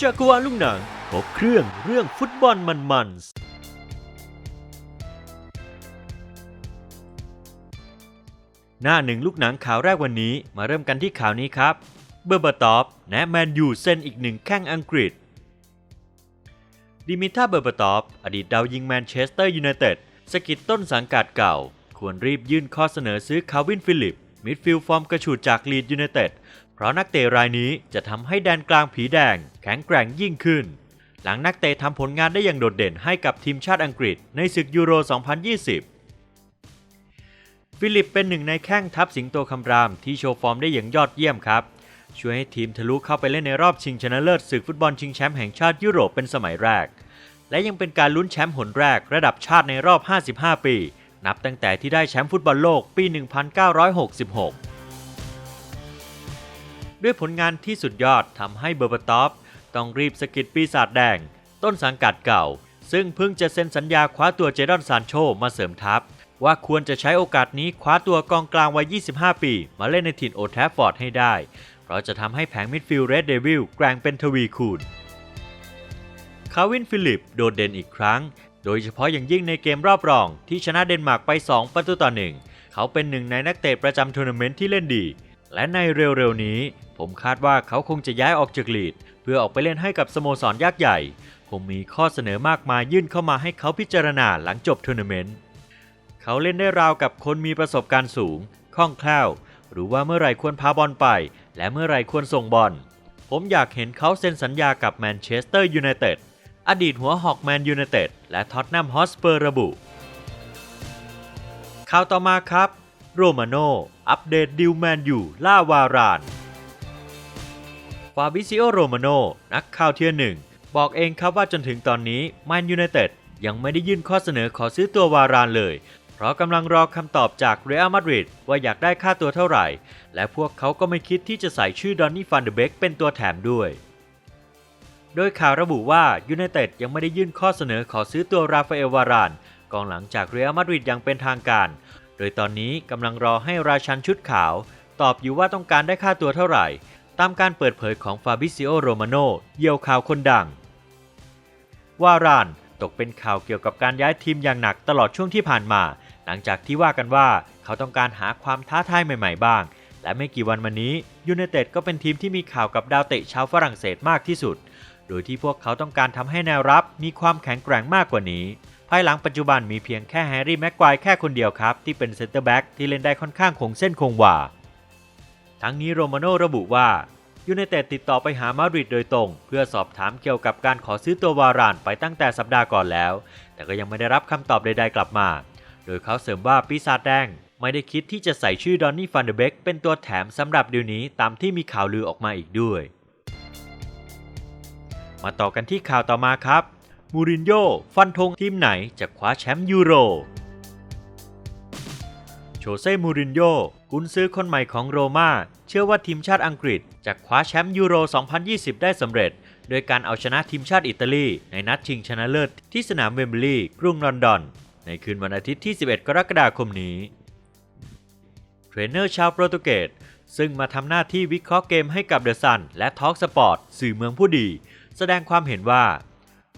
จักรวาลลูกหนังครบเครื่องเรื่องฟุตบอลมันๆหน้าหนึ่งลูกหนังข่าวแรกวันนี้มาเริ่มกันที่ข่าวนี้ครับ เบอร์บาตอฟแนะแมนยูเซ็นอีกหนึ่งแข้งอังกฤษ ดิมิท่าเบอร์บาตอฟอดีตดาวยิงแมนเชสเตอร์ยูไนเต็ดสกิดต้นสังกัดเก่า ควรรีบยื่นข้อเสนอซื้อคาร์วินฟิลิป มิดฟิลด์ฟอร์มกระฉูดจากลีดยูไนเต็ด เพราะนักเตะรายนี้จะทำให้แดนกลางผีแดงแข็งแกร่งยิ่งขึ้น หลังนักเตะทำผลงานได้อย่างโดดเด่นให้กับทีมชาติอังกฤษในศึกยูโร 2020 ฟิลิปเป็นหนึ่งในแข้งทัพสิงโตคำรามที่โชว์ฟอร์มได้อย่างยอดเยี่ยมครับ ช่วยให้ทีมทะลุเข้าไปเล่นในรอบชิงชนะเลิศศึกฟุตบอลชิงแชมป์แห่งชาติยุโรปเป็นสมัยแรก และยังเป็นการลุ้นแชมป์หนแรกระดับชาติในรอบ 55 ปี นับตั้งแต่ที่ได้แชมป์ฟุตบอลโลกปี 1966 ด้วยผลงานที่สุดยอดทำให้เบอร์บาตอฟต้องรีบสกิดปีศาจแดง ต้นสังกัดเก่า ซึ่งเพิ่งจะเซ็นสัญญาคว้าตัวเจดอนซานโชมาเสริมทัพ ว่าควรจะใช้โอกาสนี้คว้าตัวกองกลางวัย 25 ปี มาเล่นในถิ่นโอแทฟฟอร์ดให้ได้ เพราะจะทำให้แผงมิดฟิลด์เรดเดวิลแกร่งเป็นทวีคูณคาวินฟิลิปโดดเด่นอีกครั้ง โดยเฉพาะอย่างยิ่งในเกมรอบรอง ที่ชนะเดนมาร์กไป 2 ประตูต่อหนึ่งเขาเป็นหนึ่งในนักเตะประจำทัวร์นาเมนต์ที่เล่นดี และในเร็วๆนี้ ผมคาดว่าเขาคงจะย้ายออกจากลีด เพื่อออกไปเล่นให้กับสโมสรยักษ์ใหญ่ คงมีข้อเสนอมากมายยื่นเข้ามาให้เขาพิจารณาหลังจบทัวร์นาเมนต์เขาเล่นได้ราวกับคนมีประสบการณ์สูงคล่องแคล่วหรือว่าเมื่อไหรควรพาบอลไป และเมื่อไหรควรส่งบอลผมอยากเห็นเขาเซ็นสัญญากับแมนเชสเตอร์ยูไนเต็ดอดีตหัวหอกแมนยูไนเต็ดและท็อตแนมฮอสเปอร์ระบุข่าวต่อมาครับ โรมาโน อัปเดตดิวแมนยูล่าวาราน ฟาบิซิโอ โรมาโน นักข่าวเทียร์หนึ่ง บอกเองครับว่าจนถึงตอนนี้แมนยูไนเต็ดยังไม่ได้ยื่นข้อเสนอขอซื้อตัววารานเลย เพราะกำลังรอคำตอบจากเรอัลมาดริดว่าอยากได้ค่าตัวเท่าไหร่ และพวกเขาก็ไม่คิดที่จะใส่ชื่อดอนนี่ฟันเดเบกเป็นตัวแถมด้วย โดยข่าวระบุว่ายูไนเต็ดยังไม่ได้ยื่นข้อเสนอขอซื้อตัวราฟาเอลวารานกองหลังจากเรอัลมาดริดอย่างเป็นทางการ โดยตอนนี้กำลังรอให้ราชันชุดขาว ตอบอยู่ว่าต้องการได้ค่าตัวเท่าไหร่ ตามการเปิดเผยของฟาบิซิโอโรมาโนเยี่ยวข่าวคนดัง วารานตกเป็นข่าวเกี่ยวกับการย้ายทีมอย่างหนักตลอดช่วงที่ผ่านมา หลังจากที่ว่ากันว่าเขาต้องการหาความท้าทายใหม่ ๆ บ้าง และไม่กี่วันมานี้ยูไนเต็ดก็เป็นทีมที่มีข่าวกับดาวเตะชาวฝรั่งเศสมากที่สุด โดยที่พวกเขาต้องการทำให้แนวรับมีความแข็งแกร่งมากกว่านี้ ภายหลังปัจจุบันมีเพียงแค่แฮร์รี่แม็กควายแค่คนเดียวครับ ที่เป็นเซนเตอร์แบ็กที่เล่นได้ค่อนข้างคงเส้นคงวา ทั้งนี้โรมาโนระบุว่ายูไนเต็ดติดต่อไปหามาดริดโดยตรง เพื่อสอบถามเกี่ยวกับการขอซื้อตัววารานไปตั้งแต่สัปดาห์ก่อนแล้ว แต่ก็ยังไม่ได้รับคำตอบใดๆกลับมา โดยเขาเสริมว่าปีศาจแดงไม่ได้คิดที่จะใส่ชื่อดอนนี่ฟันเดเบกเป็นตัวแถมสำหรับเดี๋ยวนี้ตามที่มีข่าวลือออกมาอีกด้วย มาต่อกันที่ข่าวต่อมาครับ มูรินโญ่ฟันธงทีมไหนจะคว้าแชมป์ยูโร โชเซ่มูรินโญ่กุนซื้อคนใหม่ของโรม่าเชื่อว่าทีมชาติอังกฤษจะคว้าแชมป์ยูโร 2020 ได้สำเร็จ โดยการเอาชนะทีมชาติอิตาลีในนัดชิงชนะเลิศที่สนามเวมบลีย์กรุงลอนดอน ในคืนวันอาทิตย์ที่ 11 กรกฎาคมนี้ เทรนเนอร์ชาวโปรตุเกสซึ่งมาทำหน้าที่วิเคราะห์เกมให้กับเดอะซันและทอล์กสปอร์ตสื่อเมืองผู้ดี แสดงความเห็นว่า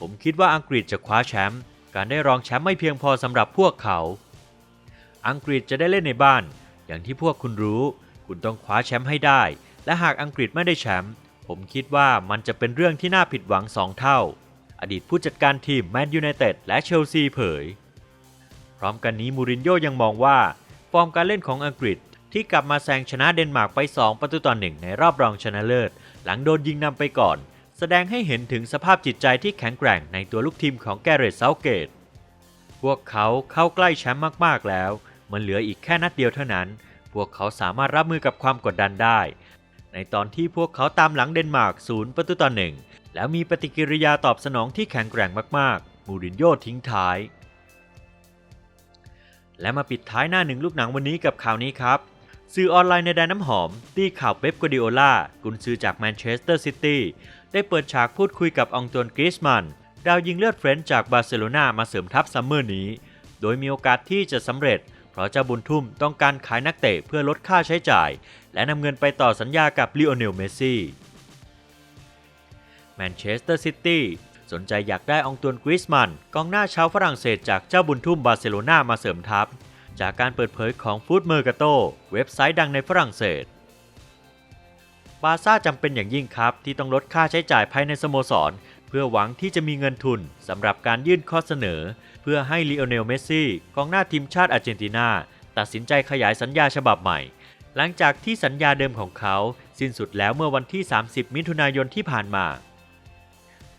ผมคิดว่าอังกฤษจะคว้าแชมป์การได้รองแชมป์ไม่เพียงพอสำหรับพวกเขา อังกฤษจะได้เล่นในบ้าน อย่างที่พวกคุณรู้ คุณต้องคว้าแชมป์ให้ได้ และหากอังกฤษไม่ได้แชมป์ผมคิดว่ามันจะเป็นเรื่องที่น่าผิดหวังสองเท่า อดีตผู้จัดการทีมแมนยูไนเต็ดและเชลซีเผย พร้อมกันนี้มูรินโญ่ยังมองว่า ฟอร์มการเล่นของอังกฤษที่กลับมาแซงชนะเดนมาร์กไป 2 ประตูต่อหนึ่งในรอบรองชนะเลิศ หลังโดนยิงนำไปก่อน แสดงให้เห็นถึงสภาพจิตใจที่แข็งแกร่งในตัวลูกทีมของแกเรตเซาเกต พวกเขาเข้าใกล้แชมป์มาก ๆ แล้ว มันเหลืออีกแค่นัดเดียวเท่านั้น พวกเขาสามารถรับมือกับความกดดันได้ ในตอนที่พวกเขาตามหลังเดนมาร์กศูนย์ประตูต่อหนึ่งแล้วมีปฏิกิริยาตอบสนองที่แข็งแกร่งมาก ๆ มูรินโญ่ทิ้งท้าย และมาปิดท้ายหน้าหนึ่งลูกหนังวันนี้กับข่าวนี้ครับสื่อออนไลน์ในแดนน้ำหอม ตีข่าวเป๊ปกัวดิโอลากุนซือจากแมนเชสเตอร์ซิตี้ ได้เปิดฉากพูดคุยกับองตวนกริสมัน ดาวยิงเลือดเฟรนช์จากบาร์เซโลนามาเสริมทัพซัมเมอร์นี้ โดยมีโอกาสที่จะสำเร็จ เพราะเจ้าบุญทุ่มต้องการขายนักเตะเพื่อลดค่าใช้จ่าย และนำเงินไปต่อสัญญากับลิโอเนลเมสซี่แมนเชสเตอร์ซิตี้สนใจอยากได้อองตวนกริสมันกองหน้าชาวฝรั่งเศสจากเจ้าบุญทุ่มบาร์เซโลนามาเสริมทัพ จากการเปิดเผยของฟูดเมอร์กาโตเว็บไซต์ดังในฝรั่งเศส บาซ่าจำเป็นอย่างยิ่งครับที่ต้องลดค่าใช้จ่ายภายในสโมสร เพื่อหวังที่จะมีเงินทุนสำหรับการยื่นข้อเสนอ เพื่อให้ลีโอเนลเมสซี่กองหน้าทีมชาติอาร์เจนตินาตัดสินใจขยายสัญญาฉบับใหม่ หลังจากที่สัญญาเดิมของเขา สิ้นสุดแล้วเมื่อวันที่ 30 มิถุนายนที่ผ่านมา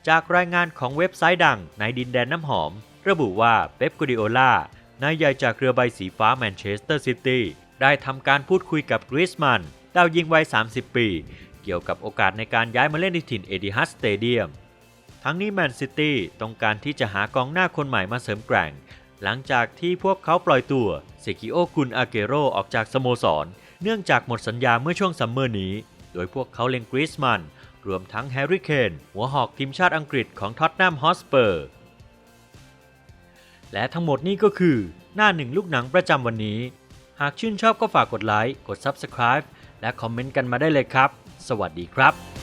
จากรายงานของเว็บไซต์ดังในดินแดนน้ำหอม ระบุว่าเป๊ปกูดิโอลานายใหญ่จากเรือใบสีฟ้าแมนเชสเตอร์ซิตี้ได้ทำการพูดคุยกับกริสมัน ดาวยิงวัย 30 ปี เกี่ยวกับโอกาสในการย้ายมาเล่นในถิ่นเอดิฮัสสเตเดียม ทั้งนี้แมนซิตี้ต้องการที่จะหากองหน้าคนใหม่มาเสริมแกร่ง หลังจากที่พวกเขาปล่อยตัวเซกิโอกุนอาเกโรออกจากสโมสร เนื่องจากหมดสัญญาเมื่อช่วงซัมเมอร์นี้ โดยพวกเขาเล็งกริสมันรวมทั้งแฮร์รี่เคนหัวหอกทีมชาติอังกฤษของท็อตแนมฮอสเปอร์และทั้งหมดนี้ก็คือ หน้าหนึ่งลูกหนังประจำวันนี้ หากชื่นชอบก็ฝากกดไลค์ กด Subscribe และคอมเมนต์กันมาได้เลยครับ สวัสดีครับ